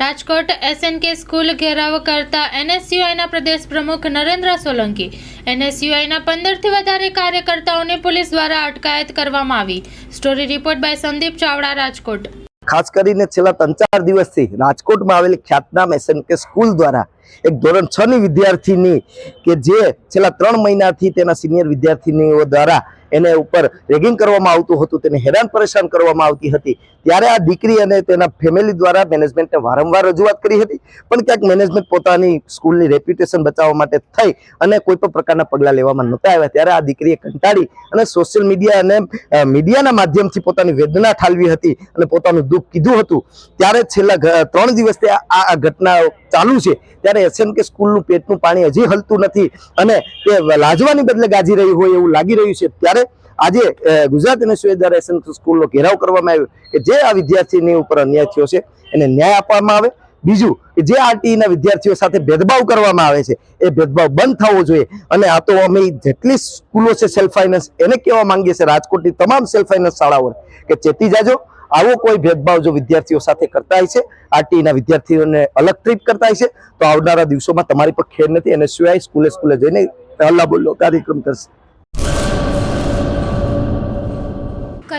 Rajkot SNK school ઘેરાવ કરતા એનએસયુઆઈના પ્રદેશ પ્રમુખ નરેન્દ્ર સોલંકી. એનએસયુઆઈના પંદરથી વધારે કાર્યકર્તાઓને પોલીસ દ્વારા અટકાયત કરવામાં આવી. Story report by Sandeep Chavda, Rajkot. ખાસ કરીને છેલ્લા ત્રણ ચાર દિવસથી રાજકોટમાં આવેલી ખ્યાતનામ એસએનકે સ્કૂલ દ્વારા એક ધોરણ છ ની વિદ્યાર્થીની કે જે છેલ્લા ત્રણ મહિનાથી તેના સિનિયર વિદ્યાર્થીનીઓ દ્વારા એને ઉપર રેગિંગ કરવામાં આવતું હતું, તેને હેરાન પરેશાન કરવામાં આવતી હતી. ત્યારે આ દીકરી અને તેના ફેમિલી દ્વારા મેનેજમેન્ટને વારંવાર રજૂઆત કરી હતી. પણ ક્યાંક મેનેજમેન્ટ પોતાની સ્કૂલની રેપ્યુટેશન બચાવવા માટે થઈ અને કોઈ પણ પ્રકારના પગલાં લેવામાં નહોતા આવ્યા. ત્યારે આ દીકરીએ કંટાળી અને સોશિયલ મીડિયા અને મીડિયાના માધ્યમથી પોતાની વેદના ઠાલવી હતી અને પોતાનું દુઃખ કીધું હતું. ત્યારે છેલ્લા ત્રણ દિવસથી આ ઘટના ચાલુ છે. ત્યારે એસએમકે સ્કૂલનું પેટનું પાણી હજી હલતું નથી અને તે લાજવાની બદલે ગાજી રહી હોય એવું લાગી રહ્યું છે. ત્યારે આજે ગુજરાત યુનિવર્સિટી દ્વારા એસએનકે સ્કૂલનો ઘેરાવ કરવામાં આવ્યો કે જે આ વિદ્યાર્થીની ઉપર અન્યાય થયો છે, એને ન્યાય આપવામાં આવે. બીજું કે જે આરટીઈના વિદ્યાર્થીઓ સાથે ભેદભાવ કરવામાં આવે છે, એ ભેદભાવ બંધ થવો જોઈએ. અને આ તો અમે જેટલી સ્કૂલો છે સેલ્ફ ફાઇનાન્સ એને કહેવા માંગીએ છીએ રાજકોટની તમામ સેલ્ફ ફાઇનાન્સ શાળાઓને કે ચેતી જાજો. આવો કોઈ ભેદભાવ જો વિદ્યાર્થીઓ સાથે કરતા હોય છે, આરટીઈના વિદ્યાર્થીઓને અલગ ટ્રીટ કરતા હોય છે, તો આવનારા દિવસોમાં તમારી પર ખેર નથી. અને સિવાય સ્કૂલે સ્કૂલે જઈને પહેલા બોલ્લો કાર્યક્રમ કરશે.